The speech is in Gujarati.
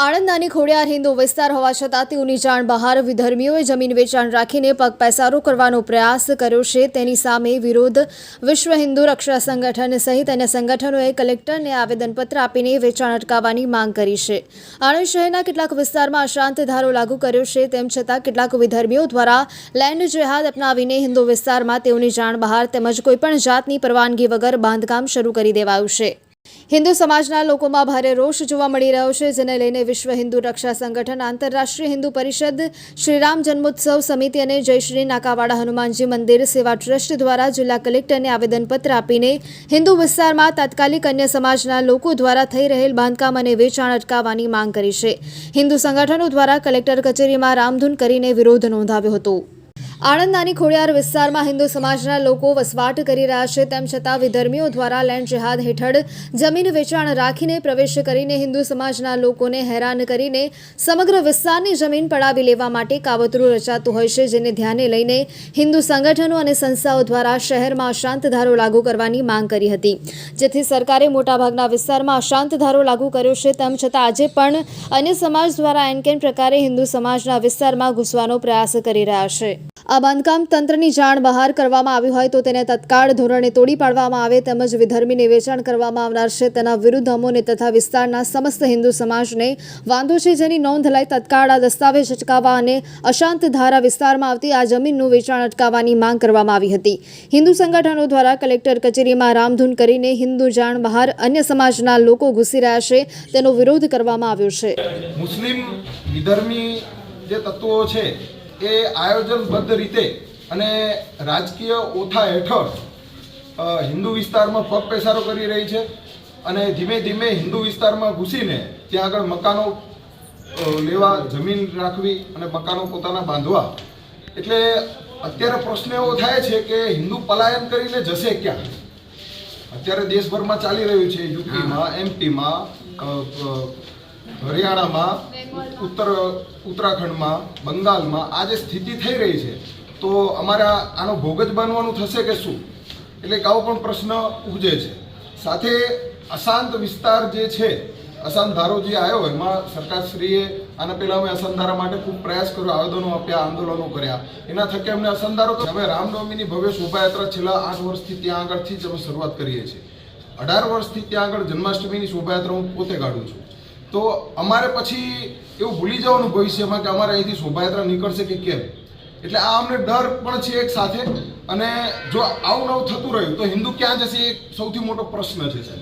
આણંદ નાની ખોડિયાર હિન્દુ વિસ્તાર હોવા છતાં તેઓની જાણ બહાર વિધર્મીઓએ જમીન વેચાણ રાખીને પગ પેસારો કરવાનો પ્રયાસ કર્યો છે. તેની સામે વિરોધ વિશ્વ હિન્દુ રક્ષા સંગઠન સહિત અન્ય સંગઠનોએ કલેક્ટરને આવેદનપત્ર આપીને વેચાણ અટકાવવાની માંગ કરી છે. આણંદ શહેરના કેટલાક વિસ્તારમાં અશાંત ધારો લાગુ કર્યો છે. તેમ છતાં કેટલાક વિધર્મીઓ દ્વારા લેન્ડ જેહાદ અપનાવીને હિન્દુ વિસ્તારમાં તેઓની જાણ બહાર તેમજ કોઈપણ જાતની પરવાનગી વગર બાંધકામ શરૂ કરી દેવાયું છે. હિન્દુ સમાજના લોકોમાં ભારે રોષ જોવા મળી રહ્યો છે, જેને લઈને વિશ્વ હિન્દુ રક્ષા સંગઠન, આંતરરાષ્ટ્રીય હિન્દુ પરિષદ, શ્રીરામ જન્મોત્સવ સમિતિ અને જયશ્રી નાકાવાડા હનુમાનજી મંદિર સેવા ટ્રસ્ટ દ્વારા જિલ્લા કલેક્ટરને આવેદનપત્ર આપીને હિન્દુ વિસ્તારમાં તાત્કાલિક અન્ય સમાજના લોકો દ્વારા થઈ રહેલ બાંધકામ અને વેચાણ અટકાવવાની માંગ કરી છે. હિન્દુ સંગઠનો દ્વારા કલેક્ટર કચેરીમાં રામધૂન કરીને વિરોધ નોંધાવ્યો હતો. આણંદ નાની ખોડિયાર વિસ્તારમાં હિન્દુ સમાજના લોકો વસવાટ કરી રહ્યા છે, તેમ છતાં વિધર્મીઓ દ્વારા લેન્ડ જેહાદ હેઠળ જમીન વેચાણ રાખીને પ્રવેશ કરીને હિન્દુ સમાજના લોકોને હેરાન કરીને સમગ્ર વિસ્તારની જમીન પડાવી લેવા માટે કાવતરું રચાતું હોય છે, જેને ધ્યાને લઈને હિન્દુ સંગઠનો અને સંસ્થાઓ દ્વારા શહેરમાં અશાંત ધારો લાગુ કરવાની માંગ કરી હતી. જેથી સરકારે મોટાભાગના વિસ્તારમાં અશાંત ધારો લાગુ કર્યો છે, તેમ છતાં આજે પણ અન્ય સમાજ દ્વારા એનકેન પ્રકારે હિન્દુ સમાજના વિસ્તારમાં ઘૂસવાનો પ્રયાસ કરી રહ્યા છે. આ બાંધકામ તંત્રની જાણ બહાર કરવામાં આવ્યું હોય તો તેને તત્કાળ ધોરણે તોડી પાડવામાં આવે તેમજ વિધર્મીને વેચાણ કરવામાં આવનાર છે. તેના વિરુદ્ધ અમોને તથા વિસ્તારના સમસ્ત હિન્દુ સમાજને વાંધો છે જેની નોંધ લઈ તત્કાળ આ દસ્તાવેજ અટકાવવા અને અશાંત ધારા વિસ્તારમાં આવતી આ જમીનનું વેચાણ અટકાવવાની માંગ કરવામાં આવી હતી. હિન્દુ સંગઠનો દ્વારા કલેક્ટર કચેરીમાં રામધૂન કરીને હિન્દુ જાણ બહાર અન્ય સમાજના લોકો ઘૂસી રહ્યા છે. તેનો વિરોધ કરવામાં આવ્યો છે. મુસ્લિમ વિધર્મી જે તત્વો છે એ આયોજનબદ્ધ રીતે અને રાજકીય ઓથા હેઠળ હિન્દુ વિસ્તારમાં પગ પેસારો કરી રહી છે અને ધીમે ધીમે હિન્દુ વિસ્તારમાં ઘૂસીને ત્યાં આગળ મકાનો લેવા, જમીન રાખવી અને મકાનો પોતાના બાંધવા. એટલે અત્યારે પ્રશ્ન એવો થાય છે કે હિન્દુ પલાયન કરીને જશે ક્યાં? અત્યારે દેશભરમાં ચાલી રહ્યું છે યુપીમાં એમપીમાં હરિયાણામાં, ઉત્તર, ઉત્તરાખંડમાં, બંગાળમાં આ જે સ્થિતિ થઈ રહી છે. તો અમારે આનો ભોગ જ બનવાનું થશે કે શું? એટલે એક આવો પણ પ્રશ્ન ઉપજે છે. સાથે અશાંત વિસ્તાર જે છે, અશાંત ધારો જે આવ્યો એમાં સરકારશ્રીએ આના પહેલા અમે અશાંત ધારા માટે ખૂબ પ્રયાસ કર્યો, આવેદનો આપ્યા, આંદોલનો કર્યા. એના થકી અમને અશાંત ધારો અમે રામનવમીની ભવ્ય શોભાયાત્રા છેલ્લા આઠ વર્ષથી ત્યાં આગળથી જ અમે શરૂઆત કરીએ છીએ. અઢાર વર્ષથી ત્યાં આગળ જન્માષ્ટમીની શોભાયાત્રા હું પોતે કાઢું છું. તો અમારે પછી એવું ભૂલી જવાનું ભવિષ્યમાં કે અમારે અહીંથી શોભાયાત્રા નીકળશે કે કેમ? એટલે આ અમને ડર પણ છે એક સાથે. અને જો આવું નવું થતું રહ્યું, તો હિન્દુ ક્યાં જશે એ સૌથી મોટો પ્રશ્ન છે, સાહેબ.